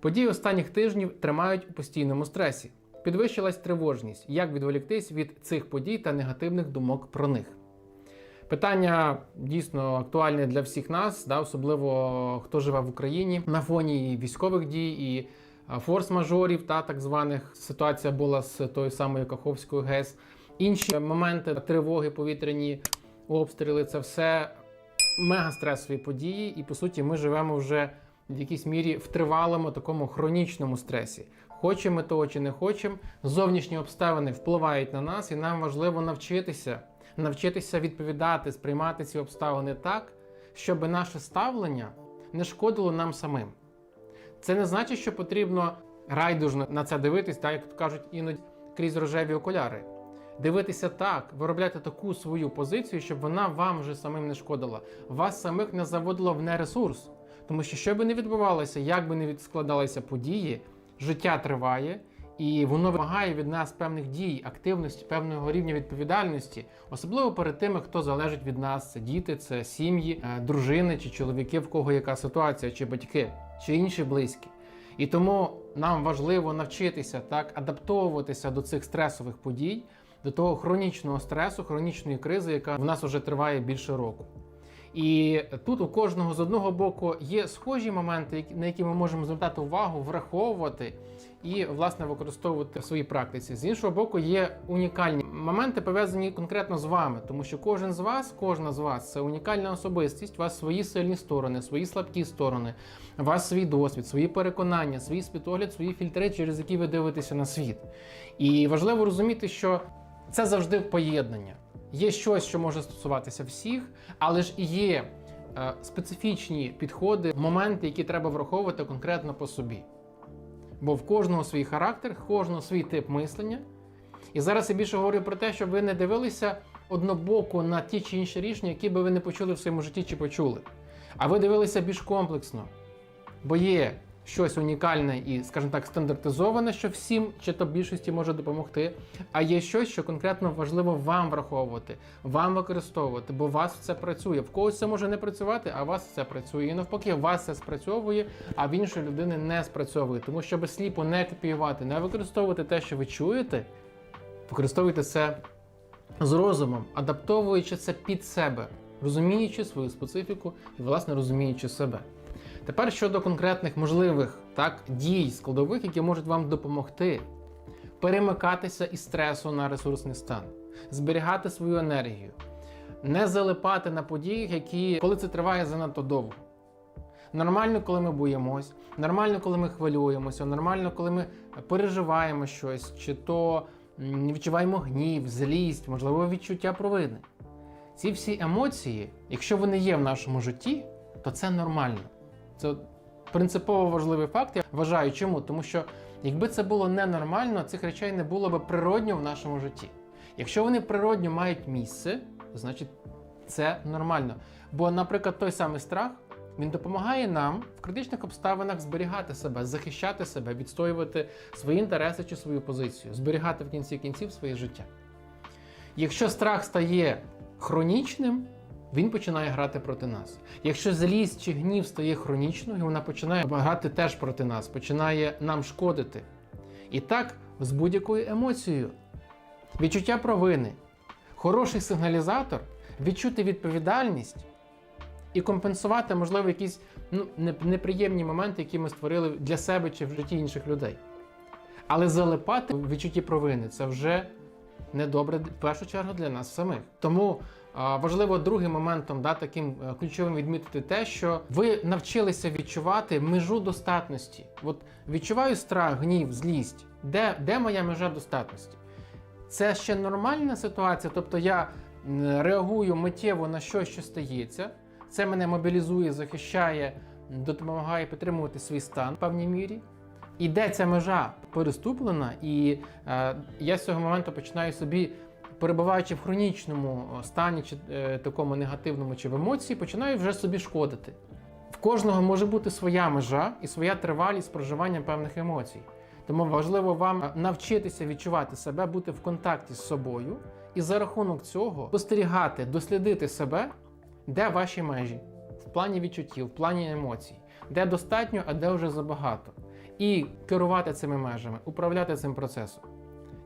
Події останніх тижнів тримають у постійному стресі. Підвищилась тривожність, як відволіктись від цих подій та негативних думок про них. Питання дійсно актуальне для всіх нас, да, особливо хто живе в Україні на фоні військових дій і форс-мажорів, та так званих ситуація була з тою самою Каховською ГЕС. Інші моменти тривоги, повітряні обстріли це все мегастресові події, і по суті ми живемо вже в якійсь мірі в тривалому такому хронічному стресі. Хочемо ми того чи не хочемо, зовнішні обставини впливають на нас, і нам важливо навчитися, навчитися відповідати, сприймати ці обставини так, щоб наше ставлення не шкодило нам самим. Це не значить, що потрібно райдужно на це дивитись, так як кажуть іноді крізь рожеві окуляри. Дивитися так, виробляти таку свою позицію, щоб вона вам вже самим не шкодила, вас самих не заводила в нересурс. Тому що що би не відбувалося, як би не складалися події, життя триває, і воно вимагає від нас певних дій, активності, певного рівня відповідальності, особливо перед тими, хто залежить від нас: це діти, це сім'ї, е, дружини чи чоловіки, в кого яка ситуація, чи батьки, чи інші близькі. І тому нам важливо навчитися так адаптовуватися до цих стресових подій, до того хронічного стресу, хронічної кризи, яка в нас вже триває більше року. І тут у кожного з одного боку є схожі моменти, на які ми можемо звертати увагу, враховувати і власне використовувати в своїй практиці. З іншого боку, є унікальні моменти пов'язані конкретно з вами, тому що кожен з вас, кожна з вас це унікальна особистість, у вас свої сильні сторони, свої слабкі сторони, у вас свій досвід, свої переконання, свій світогляд, свої фільтри, через які ви дивитеся на світ. І важливо розуміти, що це завжди поєднання. Є щось, що може стосуватися всіх, але ж і є е, специфічні підходи, моменти, які треба враховувати конкретно по собі. Бо в кожного свій характер, в кожного свій тип мислення. І зараз я більше говорю про те, щоб ви не дивилися однобоко на ті чи інші рішення, які би ви не почули в своєму житті чи почули. А ви дивилися більш комплексно. Бо є щось унікальне і, скажімо так, стандартизоване, що всім чи то більшості може допомогти. А є щось, що конкретно важливо вам враховувати, вам використовувати, бо у вас це працює. В когось це може не працювати, а у вас це працює. І навпаки, у вас це спрацьовує, а в іншої людини не спрацьовує. Тому щоб сліпо не копіювати, не використовувати те, що ви чуєте, використовуйте це з розумом, адаптовуючи це під себе, розуміючи свою специфіку і, власне, розуміючи себе. Тепер щодо конкретних можливих так, дій складових, які можуть вам допомогти перемикатися із стресу на ресурсний стан, зберігати свою енергію, не залипати на подіях, які коли це триває занадто довго. Нормально, коли ми боїмось, нормально, коли ми хвилюємося, нормально, коли ми переживаємо щось, чи то відчуваємо гнів, злість, можливо, відчуття провини. Ці всі емоції, якщо вони є в нашому житті, то це нормально. Це принципово важливий факт. Я вважаю, чому? Тому що якби це було ненормально, цих речей не було би природньо в нашому житті. Якщо вони природньо мають місце, значить це нормально. Бо, наприклад, той самий страх він допомагає нам в критичних обставинах зберігати себе, захищати себе, відстоювати свої інтереси чи свою позицію, зберігати в кінці кінців своє життя. Якщо страх стає хронічним, він починає грати проти нас. Якщо злість чи гнів стає хронічною, вона починає грати теж проти нас, починає нам шкодити. І так з будь-якою емоцією. Відчуття провини, хороший сигналізатор, відчути відповідальність і компенсувати, можливо, якісь ну, неприємні моменти, які ми створили для себе чи в житті інших людей. Але залипати в відчутті провини це вже недобре в першу чергу для нас самих. Тому важливо другим моментом, да, таким е, ключовим відмітити те, що ви навчилися відчувати межу достатності. От відчуваю страх, гнів, злість. Де, де моя межа достатності? Це ще нормальна ситуація, тобто я реагую миттєво на щось, що стається. Це мене мобілізує, захищає, допомагає підтримувати свій стан в певній мірі. І де ця межа переступлена, і е, я з цього моменту починаю собі, перебуваючи в хронічному е, стані, чи е, такому негативному чи в емоції, починаю вже собі шкодити. В кожного може бути своя межа і своя тривалість проживання певних емоцій. Тому важливо вам е, навчитися відчувати себе, бути в контакті з собою, і за рахунок цього спостерігати, дослідити себе, де ваші межі в плані відчуттів, в плані емоцій, де достатньо, а де вже забагато. і керувати цими межами, управляти цим процесом.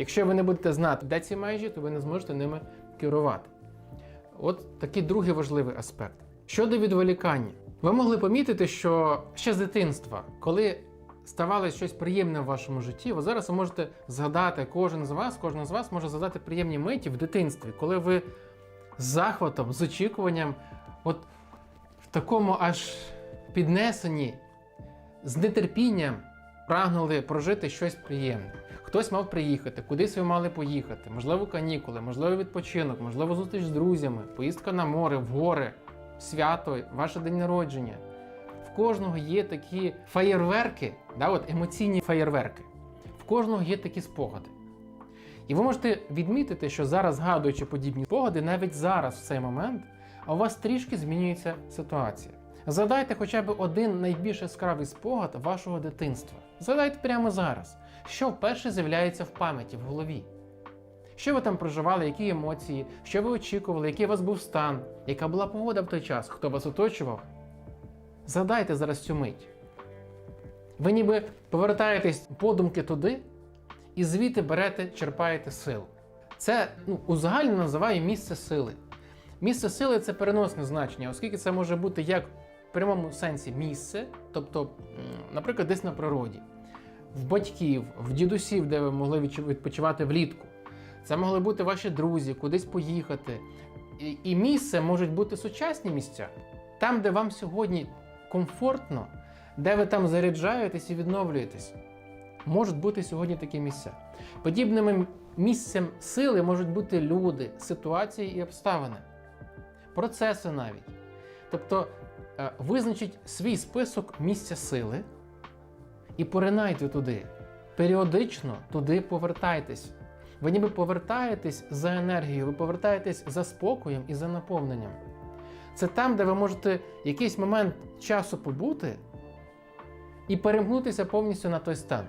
Якщо ви не будете знати, де ці межі, то ви не зможете ними керувати. От такий другий важливий аспект. Щодо відволікання, ви могли помітити, що ще з дитинства, коли ставалося щось приємне в вашому житті, ви зараз можете згадати, кожен з вас, кожен з вас може згадати приємні миті в дитинстві, коли ви з захватом, з очікуванням, от в такому аж піднесенні, з нетерпінням прагнули прожити щось приємне. Хтось мав приїхати, кудись ви мали поїхати, можливо, канікули, можливо, відпочинок, можливо, зустріч з друзями, поїздка на море, в гори, свято, ваше день народження. В кожного є такі феєрверки, да, от емоційні феєрверки. В кожного є такі спогади. І ви можете відмітити, що зараз, згадуючи подібні спогади, навіть зараз, в цей момент, а у вас трішки змінюється ситуація. Згадайте хоча б один найбільш яскравий спогад вашого дитинства. Згадайте прямо зараз, що вперше з'являється в пам'яті, в голові. Що ви там проживали, які емоції, що ви очікували, який у вас був стан, яка була погода в той час, хто вас оточував? Згадайте зараз цю мить. Ви ніби повертаєтесь подумки туди і звідти берете, черпаєте силу. Це ну, узагально називаю місце сили. Місце сили це переносне значення, оскільки це може бути як прямому сенсі місце, тобто, наприклад, десь на природі, в батьків, в дідусів, де ви могли відпочивати влітку. Це могли бути ваші друзі, кудись поїхати. І, місце можуть бути сучасні місця, там, де вам сьогодні комфортно, де ви там заряджаєтесь і відновлюєтесь. Можуть бути сьогодні такі місця. Подібними місцем сили можуть бути люди, ситуації і обставини, процеси навіть. Тобто визначіть свій список місця сили і поринайте туди. Періодично туди повертайтесь. Ви ніби повертаєтесь за енергією, ви повертаєтесь за спокоєм і за наповненням. Це там, де ви можете якийсь момент часу побути і перемкнутися повністю на той стан.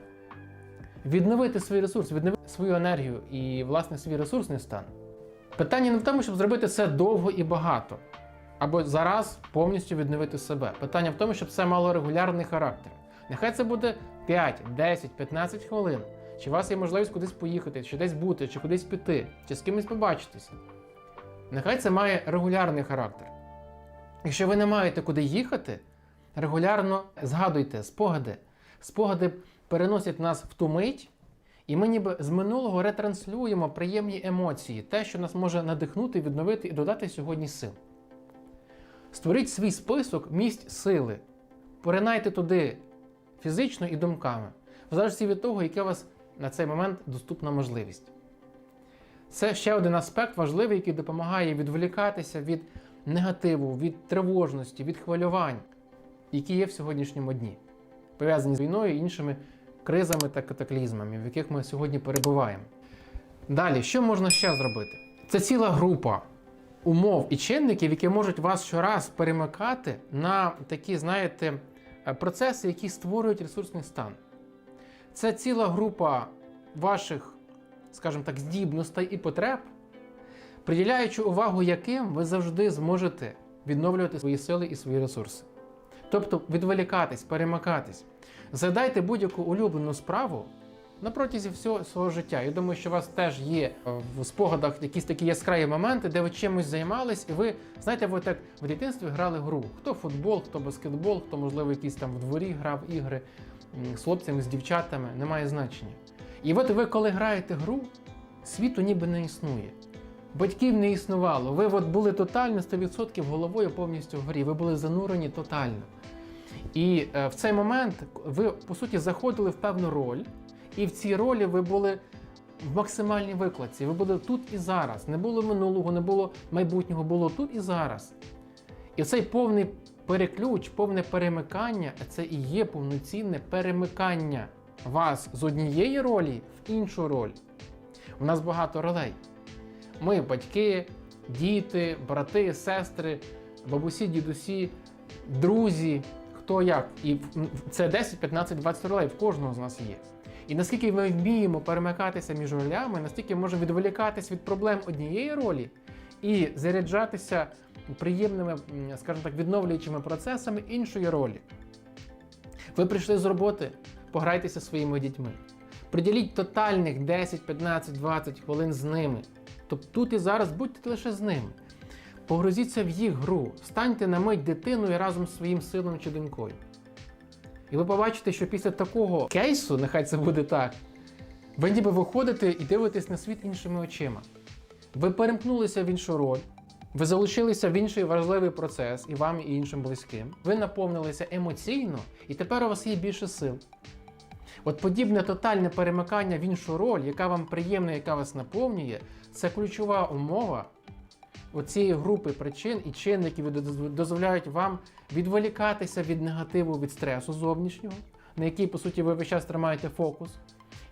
Відновити свій ресурс, відновити свою енергію і, власне, свій ресурсний стан. Питання не в тому, щоб зробити це довго і багато, або зараз повністю відновити себе. Питання в тому, щоб це мало регулярний характер. Нехай це буде 5, 10, 15 хвилин. Чи у вас є можливість кудись поїхати, чи десь бути, чи кудись піти, чи з кимось побачитися. Нехай це має регулярний характер. Якщо ви не маєте куди їхати, регулярно згадуйте спогади. Спогади переносять нас в ту мить, і ми ніби з минулого ретранслюємо приємні емоції, те, що нас може надихнути, відновити і додати сьогодні сил. Створіть свій список місць сили. Поринайте туди фізично і думками, в залежності від того, яка у вас на цей момент доступна можливість. Це ще один аспект важливий, який допомагає відволікатися від негативу, від тривожності, від хвилювань, які є в сьогоднішньому дні, пов'язані з війною і іншими кризами та катаклізмами, в яких ми сьогодні перебуваємо. Далі, що можна ще зробити? Це ціла група умов і чинників, які можуть вас щораз перемикати на такі, знаєте, е, процеси, які створюють ресурсний стан. Це ціла група ваших, скажімо так, здібностей і потреб, приділяючи увагу яким ви завжди зможете відновлювати свої сили і свої ресурси. Тобто відволікатись, перемикатись. Згадайте будь-яку улюблену справу на протязі всього свого життя. Я думаю, що у вас теж є е, в спогадах якісь такі яскраві моменти, де ви чимось займались, і ви, знаєте, ви так в дитинстві грали гру. Хто футбол, хто баскетбол, хто, можливо, якийсь там в дворі грав ігри з хлопцями, з дівчатами, немає значення. І от ви, коли граєте гру, світу ніби не існує. Батьків не існувало. Ви от були тотально 100% головою повністю в грі. Ви були занурені тотально. І е, в цей момент ви, по суті, заходили в певну роль, і в цій ролі ви були в максимальній викладці. Ви були тут і зараз. Не було минулого, не було майбутнього, було тут і зараз. І цей повний переключ, повне перемикання це і є повноцінне перемикання вас з однієї ролі в іншу роль. У нас багато ролей. Ми батьки, діти, брати, сестри, бабусі, дідусі, друзі, хто як. І це 10, 15, 20 ролей в кожного з нас є. І наскільки ми вміємо перемикатися між ролями, настільки можемо відволікатись від проблем однієї ролі і заряджатися приємними, скажімо так, відновлюючими процесами іншої ролі. Ви прийшли з роботи, пограйтеся своїми дітьми. Приділіть тотальних 10, 15, 20 хвилин з ними. Тобто тут і зараз будьте лише з ними. Погрузіться в їх гру, встаньте на мить дитиною разом з своїм сином чи донькою. І ви побачите, що після такого кейсу, нехай це буде так, ви ніби виходите і дивитесь на світ іншими очима. Ви перемкнулися в іншу роль, ви залучилися в інший важливий процес і вам, і іншим близьким. Ви наповнилися емоційно, і тепер у вас є більше сил. От подібне тотальне перемикання в іншу роль, яка вам приємна, яка вас наповнює, це ключова умова оцієї групи причин і чинників, дозволяють вам відволікатися від негативу, від стресу зовнішнього, на який, по суті, ви весь час тримаєте фокус,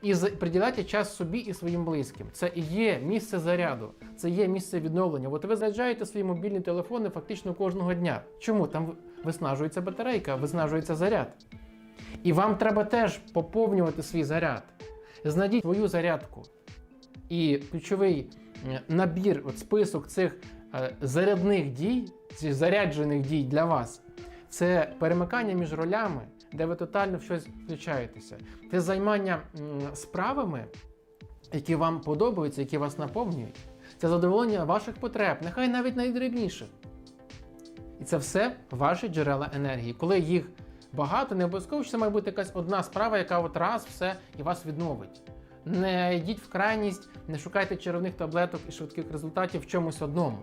і приділяти час собі і своїм близьким. Це і є місце заряду, це є місце відновлення. От ви заряджаєте свої мобільні телефони фактично кожного дня. Чому? Там виснажується батарейка, виснажується заряд. І вам треба теж поповнювати свій заряд. Знайдіть свою зарядку. І ключовий набір, от список цих е, зарядних дій, цих заряджених дій для вас, це перемикання між ролями, де ви тотально в щось включаєтеся. Це займання справами, які вам подобаються, які вас наповнюють. Це задоволення ваших потреб, нехай навіть найдрібніших. І це все ваші джерела енергії. Коли їх багато, не обов'язково, що це має бути якась одна справа, яка от раз все і вас відновить. Не йдіть в крайність, не шукайте чарівних таблеток і швидких результатів в чомусь одному.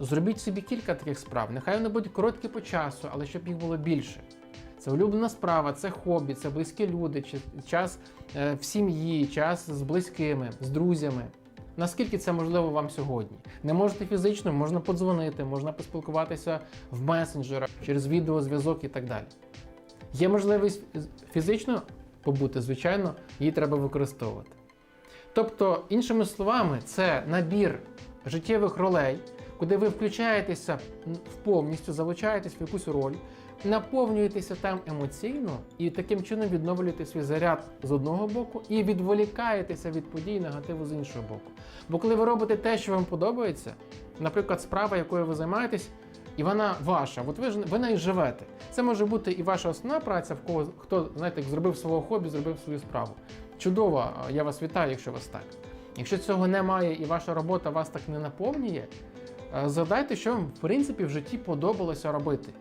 Зробіть собі кілька таких справ. Нехай вони будуть короткі по часу, але щоб їх було більше. Це улюблена справа, це хобі, це близькі люди, час е, в сім'ї, час з близькими, з друзями. Наскільки це можливо вам сьогодні? Не можете фізично, можна подзвонити, можна поспілкуватися в месенджерах, через відеозв'язок і так далі. Є можливість фізично побути, звичайно, її треба використовувати. Тобто, іншими словами, це набір життєвих ролей, куди ви включаєтеся повністю, залучаєтесь в якусь роль, наповнюєтеся там емоційно і таким чином відновлюєте свій заряд з одного боку і відволікаєтеся від подій негативу з іншого боку. Бо коли ви робите те, що вам подобається, наприклад, справа, якою ви займаєтесь, і вона ваша, от ви ж ви нею живете. Це може бути і ваша основна праця, в кого хто знаєте, як зробив свого хобі, зробив свою справу. Чудово, я вас вітаю, якщо вас так. Якщо цього немає і ваша робота вас так не наповнює, е, згадайте, що вам в принципі в житті подобалося робити.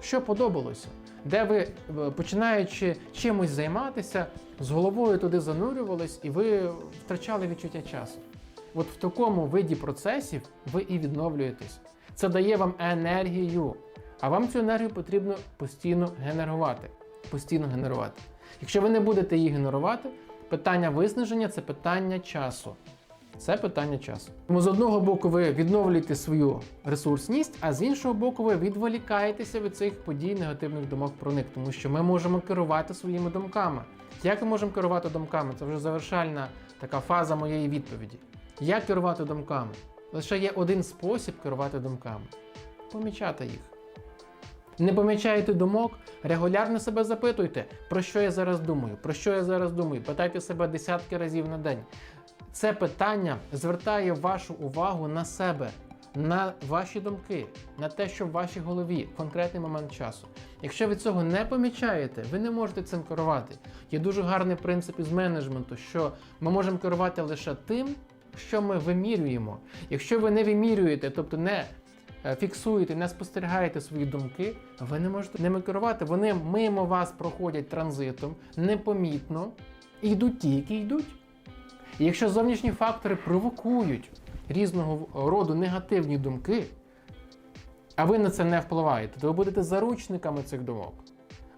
Що подобалося? Де ви, е, починаючи чимось займатися, з головою туди занурювались і ви втрачали відчуття часу. От в такому виді процесів ви і відновлюєтесь. Це дає вам енергію. А вам цю енергію потрібно постійно генерувати. Постійно генерувати. Якщо ви не будете її генерувати, питання виснаження це питання часу. Це питання часу. Тому з одного боку ви відновлюєте свою ресурсність, а з іншого боку, ви відволікаєтеся від цих подій негативних думок про них, тому що ми можемо керувати своїми думками. Як ми можемо керувати думками? Це вже завершальна така фаза моєї відповіді. Як керувати думками? Лише є один спосіб керувати думками помічати їх. Не помічаєте думок, регулярно себе запитуйте, про що я зараз думаю, про що я зараз думаю. Питайте себе десятки разів на день. Це питання звертає вашу увагу на себе, на ваші думки, на те, що в вашій голові в конкретний момент часу. Якщо ви цього не помічаєте, ви не можете цим керувати. Є дуже гарний принцип із менеджменту, що ми можемо керувати лише тим, що ми вимірюємо. Якщо ви не вимірюєте, тобто не е, фіксуєте, не спостерігаєте свої думки, ви не можете ними керувати. Вони мимо вас проходять транзитом, непомітно, і йдуть ті, які йдуть. І якщо зовнішні фактори провокують різного роду негативні думки, а ви на це не впливаєте, то ви будете заручниками цих думок.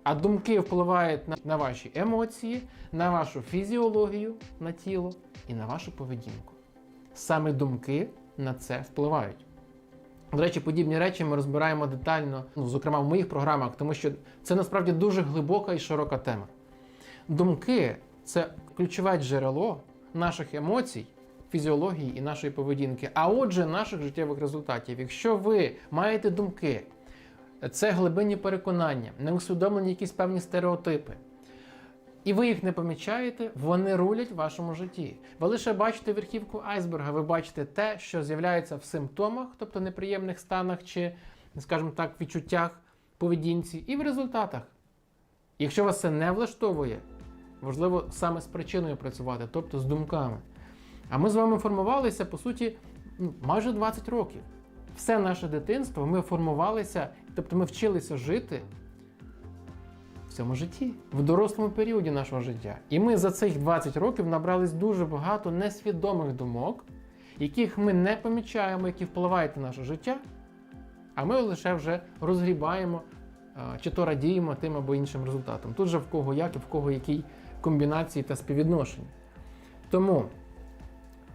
А думки впливають на, на ваші емоції, на вашу фізіологію, на тіло і на вашу поведінку. Саме думки на це впливають. До речі, подібні речі ми розбираємо детально, ну, зокрема в моїх програмах, тому що це насправді дуже глибока і широка тема. Думки це ключове джерело наших емоцій, фізіології і нашої поведінки, а отже, наших життєвих результатів. Якщо ви маєте думки, це глибинні переконання, неусвідомлені якісь певні стереотипи. І ви їх не помічаєте, вони рулять в вашому житті. Ви лише бачите верхівку айсберга, ви бачите те, що з'являється в симптомах, тобто неприємних станах чи, скажімо так, відчуттях, поведінці, і в результатах. Якщо вас це не влаштовує, важливо саме з причиною працювати, тобто з думками. А ми з вами формувалися, по суті, ну, майже 20 років. Все наше дитинство ми формувалися, тобто ми вчилися жити цьому житті, в дорослому періоді нашого життя. І ми за цих 20 років набрались дуже багато несвідомих думок, яких ми не помічаємо, які впливають на наше життя, а ми лише вже розгрібаємо чи то радіємо тим або іншим результатом. Тут же в кого як і в кого якій комбінації та співвідношення. Тому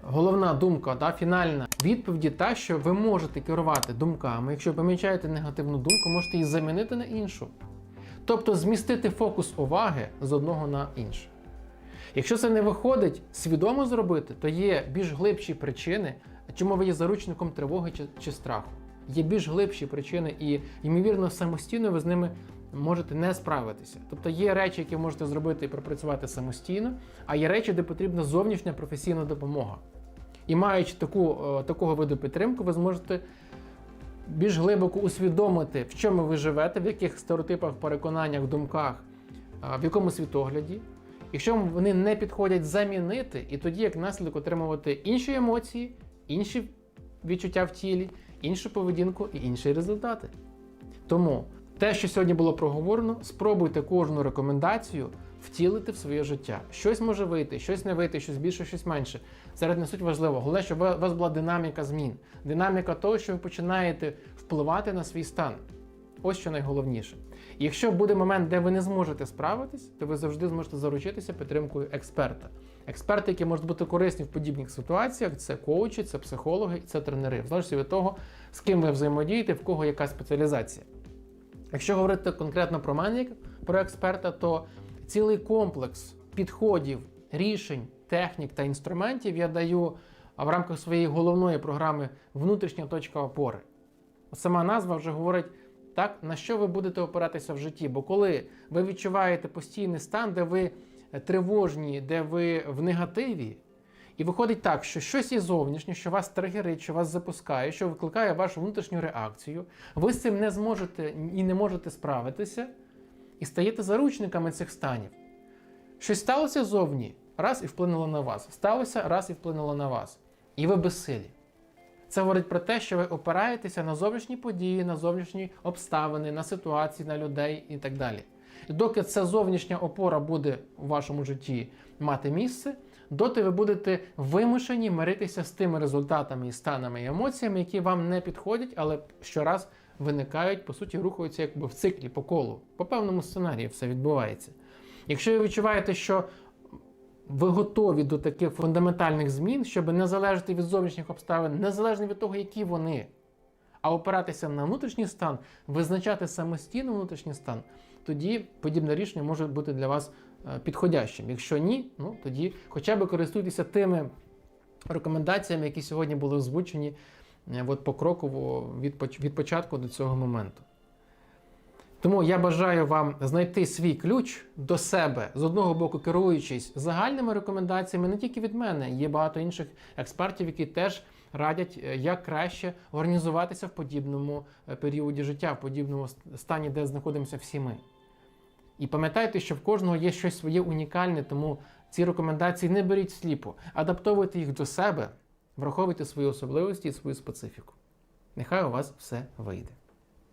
головна думка, да, фінальна відповіді та, що ви можете керувати думками. Якщо помічаєте негативну думку, можете її замінити на іншу. Тобто змістити фокус уваги з одного на інше. Якщо це не виходить свідомо зробити, то є більш глибші причини, чому ви є заручником тривоги чи, чи страху. Є більш глибші причини, і, ймовірно, самостійно ви з ними можете не справитися. Тобто є речі, які можете зробити і пропрацювати самостійно, а є речі, де потрібна зовнішня професійна допомога. І маючи таку, е, такого виду підтримку, ви зможете більш глибоко усвідомити, в чому ви живете, в яких стереотипах, переконаннях, думках, в якому світогляді. Якщо вони не підходять замінити, і тоді як наслідок отримувати інші емоції, інші відчуття в тілі, іншу поведінку і інші результати. Тому те, що сьогодні було проговорено, спробуйте кожну рекомендацію втілити в своє життя. Щось може вийти, щось не вийти, щось більше, щось менше. Зараз не суть важливо. Головне, щоб у вас була динаміка змін, динаміка того, що ви починаєте впливати на свій стан. Ось що найголовніше. Якщо буде момент, де ви не зможете справитись, то ви завжди зможете заручитися підтримкою експерта. Експерти, які можуть бути корисні в подібних ситуаціях, це коучі, це психологи і це тренери, в залежності від того, з ким ви взаємодієте, в кого яка спеціалізація. Якщо говорити конкретно про мене, про експерта, то цілий комплекс підходів, рішень, технік та інструментів я даю в рамках своєї головної програми Внутрішня точка опори. Сама назва вже говорить так, на що ви будете опиратися в житті. Бо коли ви відчуваєте постійний стан, де ви тривожні, де ви в негативі, і виходить так, що щось є зовнішнє, що вас тригерить, що вас запускає, що викликає вашу внутрішню реакцію, ви з цим не зможете і не можете справитися, і стаєте заручниками цих станів. Щось сталося зовні, раз і вплинуло на вас. Сталося, раз і вплинуло на вас. І ви безсилі. Це говорить про те, що ви опираєтеся на зовнішні події, на зовнішні обставини, на ситуації, на людей і так далі. І доки ця зовнішня опора буде у вашому житті мати місце, доти ви будете вимушені миритися з тими результатами і станами і емоціями, які вам не підходять, але щораз виникають, по суті, рухаються якби в циклі по колу. По певному сценарію все відбувається. Якщо ви відчуваєте, що ви готові до таких фундаментальних змін, щоб не залежати від зовнішніх обставин, незалежно від того, які вони, а опиратися на внутрішній стан, визначати самостійно внутрішній стан, тоді подібне рішення може бути для вас е, підходящим. Якщо ні, ну тоді хоча б користуйтеся тими рекомендаціями, які сьогодні були озвучені от покроково від, від початку до цього моменту. Тому я бажаю вам знайти свій ключ до себе, з одного боку, керуючись загальними рекомендаціями, не тільки від мене, є багато інших експертів, які теж радять, е, як краще організуватися в подібному е, періоді життя, в подібному стані, де знаходимося всі ми. І пам'ятайте, що в кожного є щось своє унікальне, тому ці рекомендації не беріть сліпо, адаптовуйте їх до себе, враховуйте свої особливості і свою специфіку. Нехай у вас все вийде.